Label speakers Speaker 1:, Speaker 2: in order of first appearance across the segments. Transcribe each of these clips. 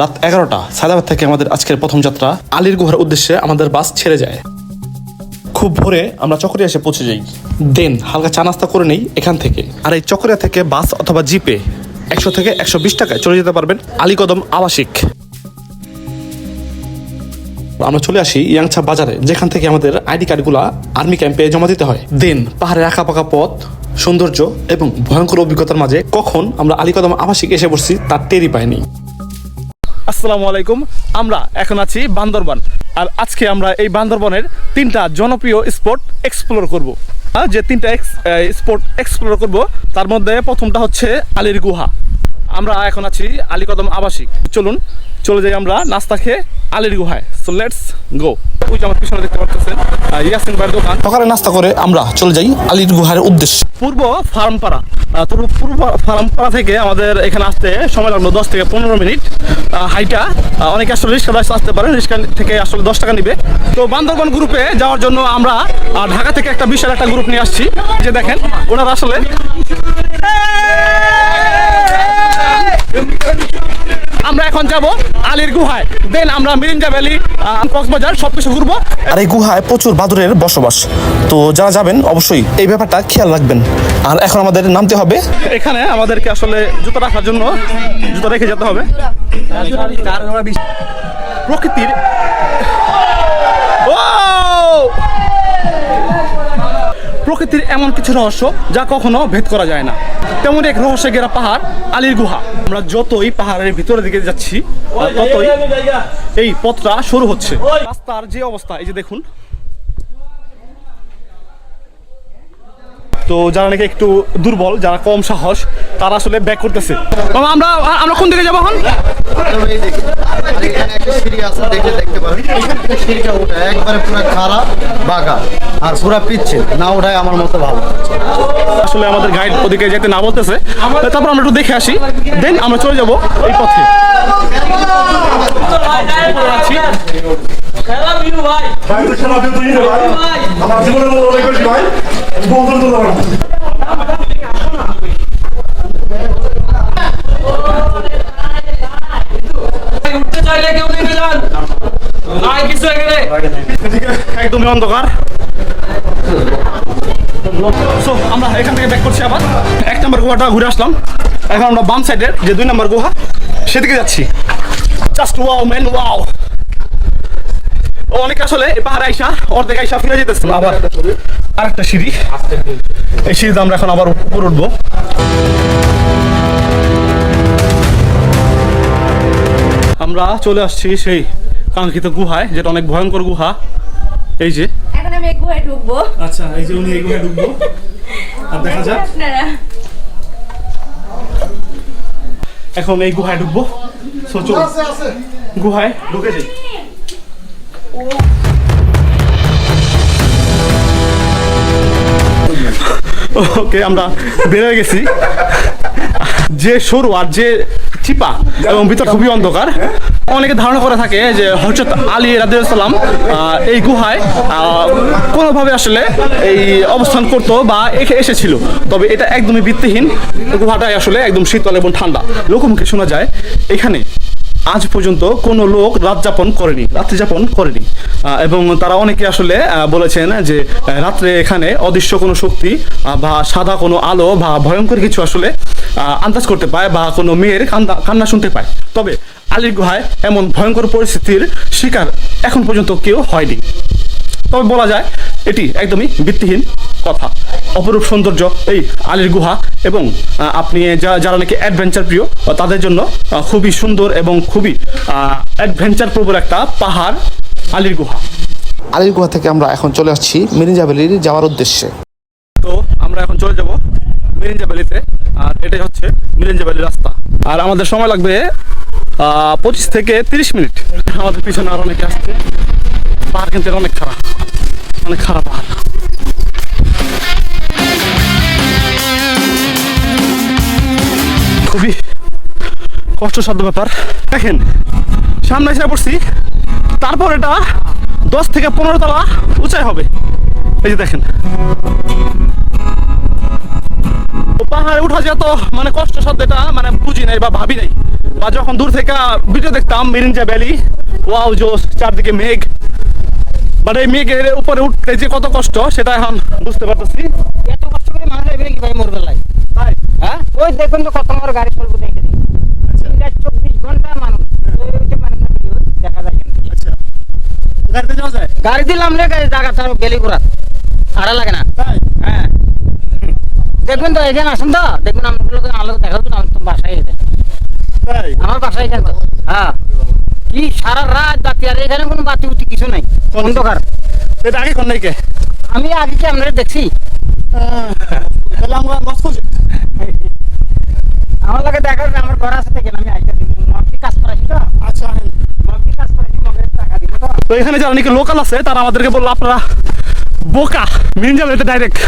Speaker 1: রাত এগারোটা, সায়দাবাদ থেকে আমাদের আজকের প্রথম যাত্রা। আলীর গুহার উদ্দেশ্যে আমাদের বাস ছেড়ে যায়। খুব ভোরে আমরা চকরিয়া এসে পৌঁছে যাই। দেন হালকা চা নাস্তা করে নেই এখান থেকে। আর এই চকরিয়া থেকে বাস অথবা জিপে একশো থেকে একশো বিশ টাকায় চলে যেতে পারবেন আলীকদম আবাসিক। আমরা চলে আসি ইয়াংছা বাজারে, যেখান থেকে আমাদের আইডি কার্ডগুলো আর্মি ক্যাম্পে জমা দিতে হয়। দেন পাহাড়ের আঁকা পাকা পথ, সৌন্দর্য এবং ভয়ঙ্কর অভিজ্ঞতার মাঝে কখন আমরা আলীকদম আবাসিক এসে বসছি তার টেরই পাইনি। আসসালামু আলাইকুম আমরা এখন আছি বান্দরবান। আর আজকে আমরা এই বান্দরবনের তিনটা জনপ্রিয় স্পট এক্সপ্লোর করব। হ্যাঁ, যে তিনটা স্পট এক্সপ্লোর করব তার মধ্যে প্রথমটা হচ্ছে আলির গুহা। আমরা এখন আছি আলীকদম আবাসিক। চলুন চলে যাই আমরা নাস্তা খেয়ে আলীর গুহায়। সো লেটস গো ওই যে আমার পিছনে দেখতে পাচ্ছেন ইয়াসিন ভাইয়ের দোকান। সকালে নাস্তা করে আমরা চলে যাই আলীর গুহার উদ্দেশ্যে। পূর্ব ফার্মপাড়া। পূর্ব পূর্ব ফার্মপাড়া থেকে আমাদের এখানে আসতে সময় লাগল দশ থেকে পনেরো মিনিট। হাইটা অনেকে আসলে রিক্সা বাসে আসতে পারে রিক্সা থেকে আসলে দশ টাকা নিবে। তো বান্দরবান গ্রুপে যাওয়ার জন্য আমরা ঢাকা থেকে একটা বিশাল একটা গ্রুপ নিয়ে আসছি। যে দেখেন ওনারা আসলে আমরা এখন যাব আলীর গুহায়। দেন আমরা মিরিঞ্জা ভ্যালি কক্সবাজার সব কিছু ঘুরবো। আর এই গুহায় প্রচুর বাদুরের বসবাস। তো যারা যাবেন অবশ্যই এই ব্যাপারটা খেয়াল রাখবেন। আর এখন আমাদের নামতে হবে এখানে আমাদেরকে আসলে জুতো রাখার জন্য জুতো রেখে যেতে হবে। প্রকৃতির ও প্রকৃতির এমন কিছু রহস্য যা কখনো ভেদ করা যায় না। তেমন এক রহস্য ঘেরা পাহাড় আলীর গুহা। আমরা যতই পাহাড়ের ভিতরের দিকে যাচ্ছি ততই এই পথটা শুরু হচ্ছে। রাস্তার যে অবস্থা এই যে দেখুন তো যারা নাকি একটু দুর্বল যারা কম সাহস তারা আসলে ব্যাক করতেছে। আমরা আমরা কোন দিকে যাব এখন?
Speaker 2: একবারে পুরো খারাপ বাঁকা আর পুরা পিচ্ছে না ওঠায় আমার মতো ভালো।
Speaker 1: আসলে আমাদের গাইড ওদিকে যেতে না বলতেছে। তারপর আমরা একটু দেখে আসি। দেন আমরা চলে যাব এই পথে। আছি।
Speaker 3: ভাই। তো খেলা দিয়ে তুই ভাই। আমার জীবনে বড় অনেক বেশি ভাই। বলতে তো পারব
Speaker 4: উঠতে চাইলে কেউ নেমে যান। নাই কিছু এখানে।
Speaker 1: একদমই অন্ধকার। সো আমরা এখান থেকে ব্যাক করছি আবার। এক নম্বর গুহাটা ঘুরে আসলাম। এখন আমরা বাম সাইডের যে দুই নম্বর গুহা সেদিকে যাচ্ছি। জাস্ট ওয়াও ম্যান ওয়াও অনেক আসলে এই পাহাড়ে আইসা অর্ধেক আইসা ফিরে যেতেছে। আবার আরেকটা সিঁড়ি। এই সিঁড়িতে আমরা এখন আবার উপর উঠবো। আমরা চলে আসছি সেই কাঙ্ক্ষিত গুহায় যেটা অনেক ভয়ঙ্কর গুহা। এই যে।
Speaker 5: এখন আমি এক গুহায় ঢুকবো।
Speaker 1: আচ্ছা এই যে উনি এই গুহায় ঢুকবো। আর দেখা যাক।
Speaker 5: আপনারা।
Speaker 1: এখন এই গুহায় ঢুকবো। সো চলো গুহায় ঢুকে যাই। ওকে আমরা বের হয়ে গেছি। যে সরু আর যে চিপা এবং ভিতর খুবই অন্ধকার, অনেকে ধারণা করে থাকে যে হজরত আলী রাদিউসালাম এই গুহায় কোনোভাবে আসলে এই অবস্থান করতো বা এসেছিল। তবে এটা একদমই ভিত্তিহীন। গুহাটাই আসলে একদম শীতল এবং ঠান্ডা। লোকমুখে শোনা যায়, এখানে আজ পর্যন্ত কোনো লোক রাত যাপন করেনি, রাত্রি যাপন করেনি। এবং তারা অনেকে আসলে বলেছেন যে রাত্রে এখানে অদৃশ্য কোনো শক্তি বা সাদা কোনো আলো বা ভয়ঙ্কর কিছু আসলে আন্দাজ করতে পায় বা কোনো মেয়ের কান্দা, কান্না শুনতে পায়। তবে আলীর গুহায় এমন ভয়ঙ্কর পরিস্থিতির শিকার এখন পর্যন্ত কেউ হয়নি। তবে বলা যায় এটি একদমই ভিত্তিহীন কথা। অপরূপ সৌন্দর্য এই আলীর গুহা এবং আপনি যারা নাকি অ্যাডভেঞ্চার প্রিয় তাদের জন্য খুবই সুন্দর এবং খুবই অ্যাডভেঞ্চার প্রবল একটা পাহাড় আলীর গুহা। আলীর গুহা থেকে আমরা এখন চলে আসছি মিরিঞ্জা ভ্যালির যাওয়ার উদ্দেশ্যে। তো আমরা এখন চলে যাব মিরিঞ্জা ভ্যালিতে আর এটাই হচ্ছে মিরিঞ্জা ভ্যালির রাস্তা। আর আমাদের সময় লাগবে পঁচিশ থেকে তিরিশ মিনিট। আমাদের পিছনে আর অনেকে আসছে। পাহাড় কিন্তু অনেক খারাপ। অনেক খারাপ পাহাড় খুবই কষ্টসাধ্য ব্যাপার। দেখেন, সামনে এসে পড়ছি, তারপর এটা দশ থেকে পনেরো তলা উঁচাই হবে। এই যে দেখেন। পাহাড়ে উঠা যে এত মানে কষ্ট সাধ্য এটা মানে বুঝি নাই বা ভাবি নাই। বা যখন দূর থেকে ভিডিও দেখতাম, মিরিঞ্জা ভ্যালি, ওয়াও জোস চারদিকে মেঘ। বাট এই মেঘের উপরে উঠতে যে কত কষ্ট সেটা এখন বুঝতে পারতেছি।
Speaker 5: এত কষ্ট করে মানুষ এবারে কি ভাই মরবে লাই?
Speaker 1: তাই?
Speaker 5: হ্যাঁ? ওই দেখুন তো কত নম্বর গাড়ি চলবো দেখে দিই তিনটা চব্বিশ ঘণ্টা মানুষ। ওই যে মানে দেখা যায়।
Speaker 1: আচ্ছা। গাড়িতে যাওয়া যায়?
Speaker 5: গাড়ি দিলাম রে গাড়ি জায়গা তার বেলি ঘোরা আড়া লাগে না।
Speaker 1: তাই?
Speaker 5: হ্যাঁ। দেখবেন তো এখানে আসুন তো। দেখবেন আমার আলো দেখা আমার বাসায়
Speaker 1: তাই?
Speaker 5: আমার বাসায় এখানে হ্যাঁ। কি সারা রাত বাতি আর এখানে কোনো বাতি উতি কিছু নাই। অন্ধকার।
Speaker 1: এটা আগে কোন নাই কে
Speaker 5: আমি আগে কি আপনারা দেখছি?
Speaker 1: তাহলে আমরা লস করছি
Speaker 5: আমার লাগে দেখা যাবে আমার ঘর আছে থেকে আমি আইতে দিব মগি কাজ করাইছি তো?
Speaker 1: আচ্ছা
Speaker 5: মগি কাজ করাইছি মগের টাকা দিব তো।
Speaker 1: তো এখানে যারা নাকি লোকাল আছে তারা আমাদেরকে বলল আপনারা বোকা মিরিঞ্জা ভ্যালিতে ডাইরেক্ট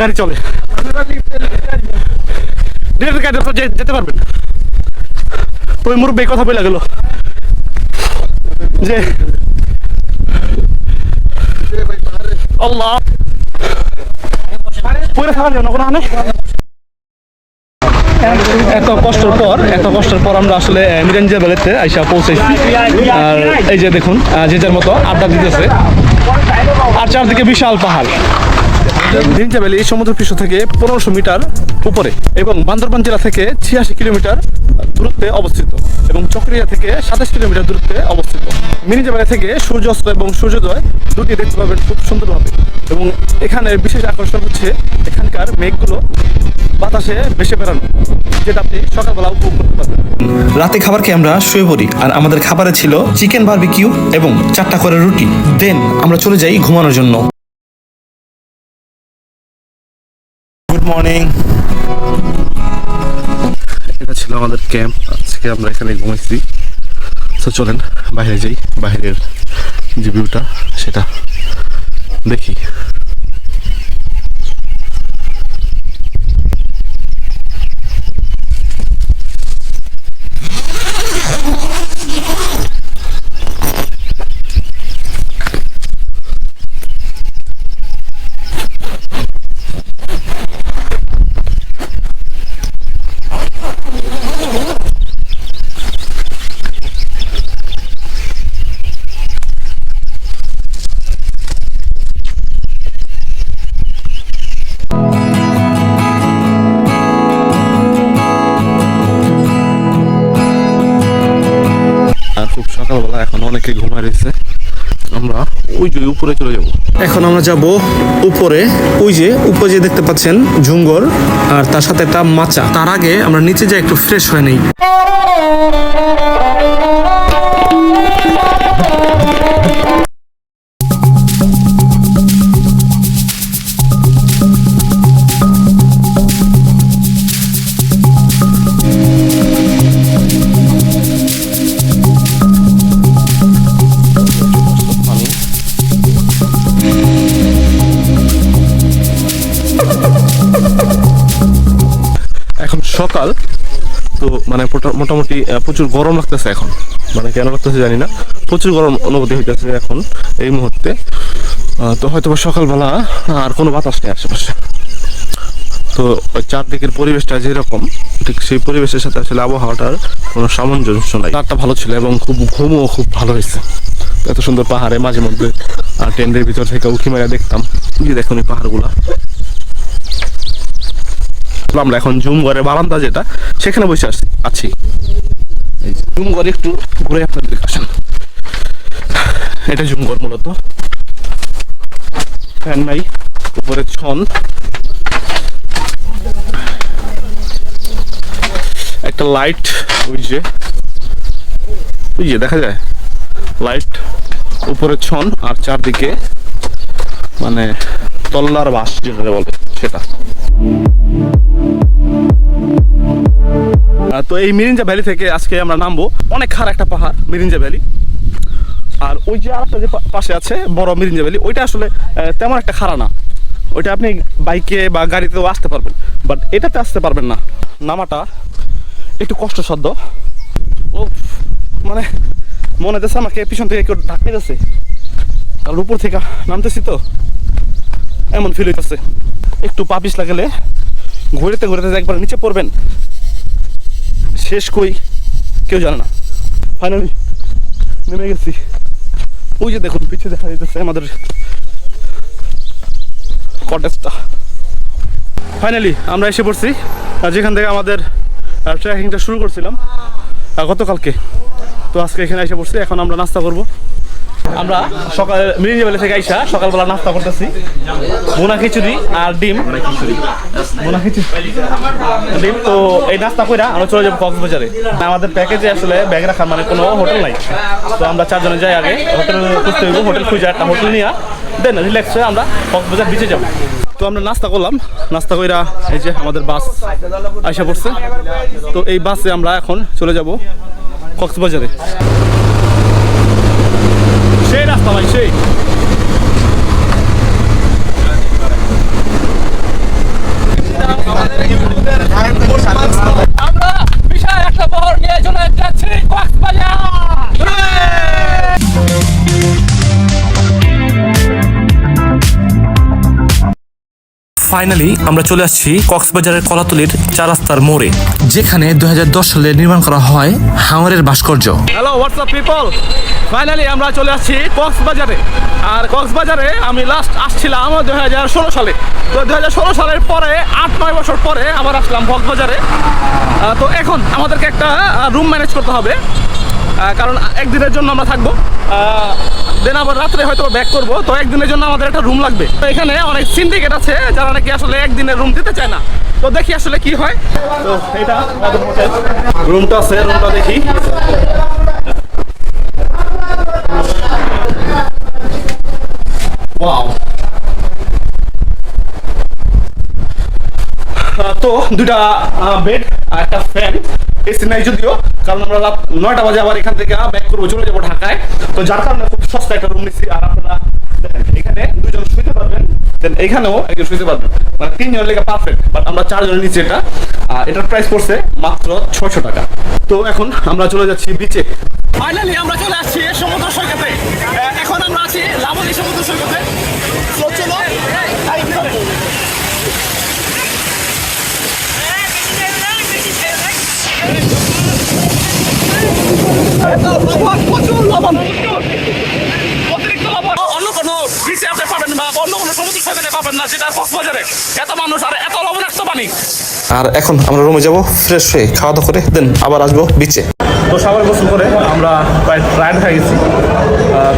Speaker 1: গাড়ি চলে। যেতে পারবেন। ওই মুরব্বী কথা বলে গেল। যে আল্লাহ। পরে থাকা যায় কোনো এত কষ্টের পর এত কষ্টের পর আমরা আসলে মিরাঞ্জা বেলেতে আইসা পৌঁছেছি আর এই যে দেখুন যে যার মতো আড্ডা দিতেছে। আর চারদিকে বিশাল পাহাড়। মিরিঞ্জা ভ্যালি সমুদ্র পৃষ্ঠ থেকে পনেরোশো মিটার উপরে এবং বান্দরবান জেলা থেকে ছিয়াশি কিলোমিটার দূরত্বে অবস্থিত এবং চক্রিয়া থেকে সাতাশ কিলোমিটার দূরত্বে অবস্থিত। ভ্যালি থেকে সূর্যাস্ত এবং সূর্যোদয় দুটি দেখতে পাবেন খুব সুন্দরভাবে এবং এখানে বিশেষ আকর্ষণ হচ্ছে এখানকার মেঘগুলো বাতাসে ভেসে বেড়ানো, যেটা আপনি সকালবেলা উপভোগ করতে পারবেন।
Speaker 6: রাতে খাবার খেয়ে আমরা শুয়ে পড়ি আর আমাদের খাবারে ছিল চিকেন বারবিকিউ এবং চারটা করে রুটি। দেন আমরা চলে যাই ঘুমানোর জন্য। গুড মর্নিং
Speaker 1: এটা ছিল আমাদের ক্যাম্প আজকে আমরা এখানে ঘুমাইছি। তো চলেন, বাইরে যাই। বাইরের যে ভিউটা সেটা দেখি। অনেকে ঘুমায় রয়েছে। আমরা ওই যে উপরে চলে যাব।
Speaker 6: এখন আমরা যাব উপরে। ওই যে উপরে যে দেখতে পাচ্ছেন ঝুঙ্গর আর তার সাথে একটা মাচা। তার আগে আমরা নিচে যাই, একটু ফ্রেশ হয়ে নেই।
Speaker 1: মোটামুটি প্রচুর গরম লাগতেছে এখন। মানে কেন লাগতেছে জানি না। প্রচুর গরম অনুভূতি হইতেছে এখন, এই মুহূর্তে। তো হয়তো সকালবেলা আর কোনো বাতাস নেই আশেপাশে। তো চারদিকের পরিবেশটা যেরকম, ঠিক সেই পরিবেশের সাথে আসলে আবহাওয়াটার কোনো সামঞ্জস্য নাই। রাতটা ভালো ছিল এবং খুব ঘুমও খুব ভালো হয়েছে। এত সুন্দর পাহাড়ে মাঝে মধ্যে আর টেন্টের ভিতর থেকে উঠি মেরে দেখতাম। যে দেখুন এই পাহাড়গুলা। আমরা এখন ঝুমঘরের বারান্দা যেটা, সেখানে বসে আছি যে ঝুমঘর একটু ঘুরে আপনাদের আসেন এটা ঝুমঘর মূলত। ফ্যান নাই, উপরে ছন। একটা লাইট, ওই যে ওই যে, দেখা যায়? লাইট, উপরে ছন আর চারদিকে মানে তল্লার বাস যেটা বলে সেটা। তো এই মিরিঞ্জা ভ্যালি থেকে আজকে আমরা নামবো। অনেক খার একটা পাহাড়, মিরিঞ্জা ভ্যালি। আর ওই যে আরেকটা যে পাশে আছে, বড় মিরিঞ্জা ভ্যালি, ওইটা আসলে তেমন একটা খাড়া না। ওইটা আপনি বাইকে বা গাড়িতেও আসতে পারবেন বাট এটাতে আসতে পারবেন না। নামাটা একটু কষ্টসাধ্য। ও মানে মনে হচ্ছে আমাকে পিছন থেকে কেউ ধাক্কা যাচ্ছে কারণ উপর থেকে নামতেছি তো, এমন ফিল হইতেছে। একটু পা পিছলা গেলে ঘুরেতে ঘুরেতে একবার নিচে পড়বেন শেষ কই? কেউ জানে না। ফাইনালি নেমে গেছি। ওই যে দেখুন পিছিয়ে দেখা যেতেছে আমাদের কটেজটা। ফাইনালি আমরা এসে পড়ছি। যেখান থেকে আমাদের ট্রেকিংটা শুরু করছিলাম গতকালকে। তো আজকে এখানে এসে পড়ছি। এখন আমরা নাস্তা করব। আমরা সকাল মিরিঞ্জি ভ্যালি থেকে আইসা সকালবেলা নাস্তা করতেছি। বোনা খিচুড়ি আর ডিম। বোনা খিচুড়ি। ডিম, তো এই নাস্তা কইরা আমরা চলে যাব কক্সবাজারে। আমাদের প্যাকেজে আসলে ব্যাগ রাখার মানে কোনো হোটেল নাই। তো আমরা চারজনে যাই আগে হোটেল খুঁজতে হইব হোটেল খুঁজে একটা হোটেল নিয়ে। দেন রিল্যাক্স হয়ে আমরা কক্সবাজার বিচে যাব। তো আমরা নাস্তা করলাম। নাস্তা কইরা এই যে আমাদের বাস আইসা পড়ছে। তো এই বাসে আমরা এখন চলে যাব কক্সবাজারে। সেই রাস্তা ভাই সেই
Speaker 6: ফাইনালি আমরা চলে আসছি কক্সবাজারের কলাতলির চার রাস্তার মোড়ে, যেখানে দুই হাজার দশ সালে নির্মাণ করা হয় হাওয়ারের ভাস্কর্য।
Speaker 1: হ্যালো হোয়াটসঅ্যাপ পিপল ফাইনালি আমরা চলে আসছি কক্সবাজারে। আর কক্সবাজারে আমি লাস্ট আসছিলাম দুই হাজার ষোলো সালে। তো দুই হাজার ষোলো সালের পরে, আট, নয় বছর পরে আবার আসলাম কক্সবাজারে। তো এখন আমাদেরকে একটা রুম ম্যানেজ করতে হবে। কারণ একদিনের জন্য আমরা থাকব। দেন আবার রাত্রে হয়তো ব্যাক করব। তো একদিনের জন্য আমাদের একটা রুম লাগবে। তো এখানে অনেক সিন্ডিকেট আছে, যারা নাকি আসলে একদিনের রুম দিতে চায় না। তো দেখি আসলে কি হয়। তো এটা রুমটা আছে রুমটা দেখি। তো দুটা বেড আর একটা ফ্যান এসি নাই যদিও, কারণ আমরা রাত নয়টা বাজে আবার এখান থেকে ব্যাক করব, চলে যাব ঢাকায়। তো যার কারণে খুব সস্তা একটা রুম নিচ্ছি আর আপনারা এখানে দুজন শুইতে পারবেন দেন এখানেও একজন শুইতে পারবেন। মানে তিনজনের লেগে পারফেক্ট বাট আমরা চারজনের নিচে এটা। এটার প্রাইস পড়ছে মাত্র ছয়শো টাকা। তো এখন আমরা চলে যাচ্ছি বিচে ফাইনালি আমরা চলে আসছি সমুদ্র সৈকতে। এখন আমরা আছি লাবণী সমুদ্র সৈকতে তো চলো এই ভিতরে। লবণ, অন্য কোনো পাবেন বা অন্য কোনো পাবেন না। এত মানুষ, আর এত
Speaker 6: আর এখন আমরা রুমে যাব ফ্রেশ হয়ে খাওয়া দাওয়া করে দেন আবার আসব বিচে
Speaker 1: তো সবার গোসল করে আমরা প্রায় টায়ার্ড হয়ে গেছি।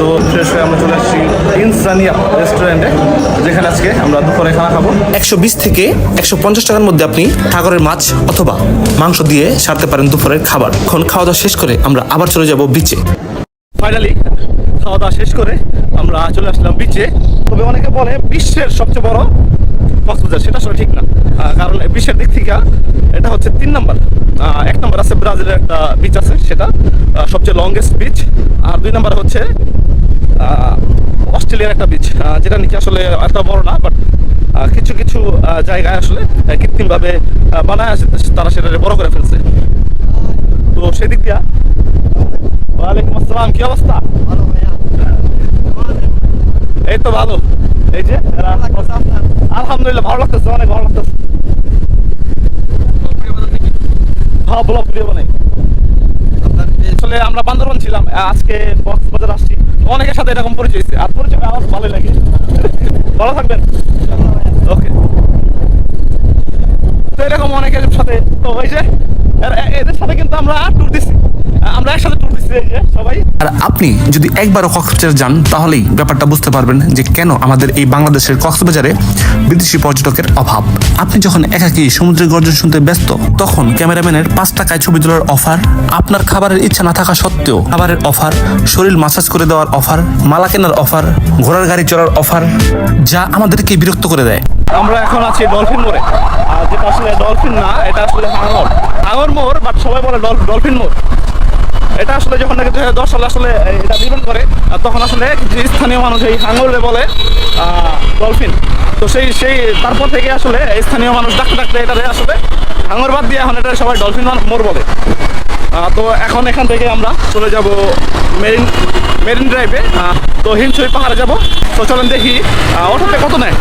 Speaker 1: তো ফ্রেশ হয়ে আমরা চলে আসছি ইনসানিয়া রেস্টুরেন্টে যেখানে আজকে আমরা দুপুরে খানা খাব।
Speaker 6: একশো বিশ থেকে একশো পঞ্চাশ টাকার মধ্যে আপনি ঠাকুরের মাছ অথবা মাংস দিয়ে সারতে পারেন দুপুরের খাবার। এখন খাওয়া দাওয়া শেষ করে আমরা আবার চলে যাব বিচে
Speaker 1: ফাইনালি খাওয়া দাওয়া শেষ করে আমরা চলে আসলাম বিচে তবে অনেকে বলে বিশ্বের সবচেয়ে বড় কক্সবাজার, সেটা আসলে ঠিক না। কারণ বিশ্বের দিক থেকে এটা হচ্ছে তিন নাম্বার। এক নাম্বার আছে ব্রাজিলের একটা বিচ আছে, সেটা সবচেয়ে লংগেস্ট বিচ আর দুই নাম্বার হচ্ছে অস্ট্রেলিয়ার একটা বিচ যেটা নিচে আসলে এত বড় না বাট কিছু কিছু জায়গায় আসলে কৃত্রিমভাবে বানায় আছে, তারা সেটা বড় করে ফেলছে। তো সেদিক দিয়া, ওয়ালাইকুম আসসালাম, কি অবস্থা? এই তো ভালো। এই যে আলহামদুলিল্লাহ ভালো লাগতেছে অনেক ভালো লাগতেছে। হ্যাঁ ব্লগ ভিডিও বানাই আসলে আমরা বান্দরবান ছিলাম আজকে কক্সবাজার আসছি। অনেকের সাথে এরকম পরিচয় হয়েছে। আর পরিচয় আমার ভালোই লাগে। ভালো থাকবেন। ওকে তো এরকম অনেকের সাথে তো ওই যে এদের সাথে কিন্তু আমরা ট্যুর দিচ্ছি আমরা একসাথে ট্যুর দিচ্ছি সবাই।
Speaker 6: আর আপনি যদি একবারও কক্সবাজার যান তাহলেই ব্যাপারটা বুঝতে পারবেন যে কেন আমাদের এই বাংলাদেশের কক্সবাজারে বিদেশি পর্যটকের অভাব। আপনি যখন একাকী সমুদ্রের গর্জন শুনতে ব্যস্ত তখন ক্যামেরাম্যানের পাঁচ টাকায় ছবি তোলার অফার আপনার খাবারের ইচ্ছা না থাকা সত্ত্বেও খাবারের অফার শরীর মাসাজ করে দেওয়ার অফার মালা কেনার অফার ঘোড়ার গাড়ি চড়ার অফার যা আমাদেরকে বিরক্ত করে দেয়।
Speaker 1: আমরা এখন আছি ডলফিন মোড়ে। আর যেটা আসলে ডলফিন না এটা আসলে হাঙর। হাঙর মোড় বাট সবাই বলে ডলফিন মোড়। এটা আসলে যখন নাকি দশ সালে আসলে এটা নির্মাণ করে তখন আসলে কিছু স্থানীয় মানুষ এই হাঙরে বলে ডলফিন। তো সেই সেই, তারপর থেকে আসলে স্থানীয় মানুষ ডাকতে ডাকতে এটারে আসলে হাঙ্গর বাদ দিয়ে এখন এটা সবাই ডলফিন মোড় বলে। তো এখন এখান থেকে আমরা চলে যাব মেরিন মেরিন ড্রাইভে। তো হিমছড়ি পাহাড়ে যাব। তো চলেন দেখি অটোতে কত নেয়?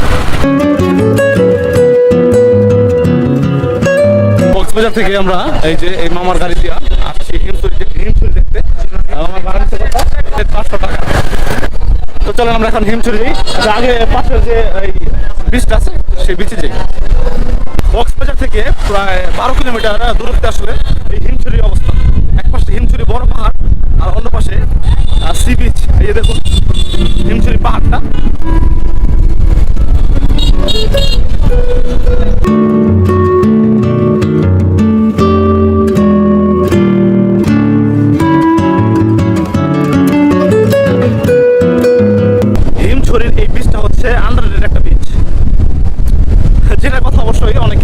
Speaker 1: কক্সবাজার থেকে আমরা এই যে এই মামার গাড়ি দিয়া আসছি হিমছড়ি দেখতে হিমছড়ি দেখতে আর আমার ভাড়া নিচ্ছে পাঁচশো টাকা তো চলেন আমরা এখন আচ্ছা, আগে পাশের যে এই বিচটা আছে সেই বিচে যাই। কক্সবাজার থেকে প্রায় বারো কিলোমিটার দূরত্বে আসলে এই হিমছড়ির অবস্থান এক পাশে হিমছড়ি বড় পাহাড় আর অন্য পাশে সি বিচ এই দেখুন হিমছড়ি পাহাড়টা।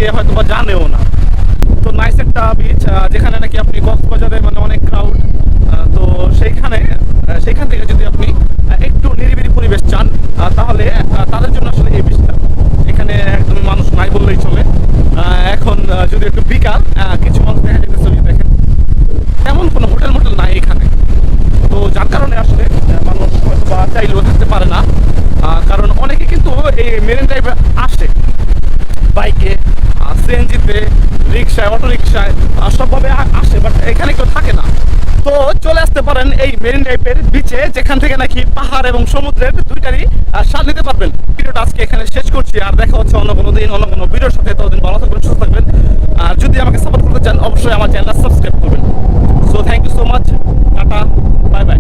Speaker 1: অনেকে হয়তো বা জানেও না। তো নাইস একটা বীচ যেখানে নাকি আপনি কক্সবাজারে মানে অনেক ক্রাউড তো সেইখানে সেইখান থেকে যদি আপনি একটু নিরিবিলি পরিবেশ চান তাহলে তাদের জন্য আসলে এই বীজটা এখানে একদম মানুষ নাই বললেই চলে। এখন যদি একটু বিকাল কিছু মানুষ দেখা যেতেছে দেখেন। তেমন কোনো হোটেল মোটেল নাই এখানে। তো যার কারণে আসলে মানুষ হয়তো বা চাইলেও থাকতে পারে না। কারণ অনেকে কিন্তু এই মেরিন ড্রাইভে আসে। বাইকে সিএনজিতে রিক্সায় অটো রিক্সায় সবভাবে আসে বাট এখানে কেউ থাকে না। তো চলে আসতে পারেন এই মেরিন টাইপের বিচে যেখান থেকে নাকি পাহাড় এবং সমুদ্রের দুইটারই স্বাদ নিতে পারবেন। ভিডিওটা আজকে এখানে শেষ করছি, আর দেখা হচ্ছে অন্য কোনো দিন, অন্য কোনো ভিডিওর সাথে। ততদিন ভালো থাকবেন, সুস্থ থাকবেন। আর যদি আমাকে সাপোর্ট করতে চান, অবশ্যই আমার চ্যানেলটা সাবস্ক্রাইব করবেন। So thank you so much tata bye bye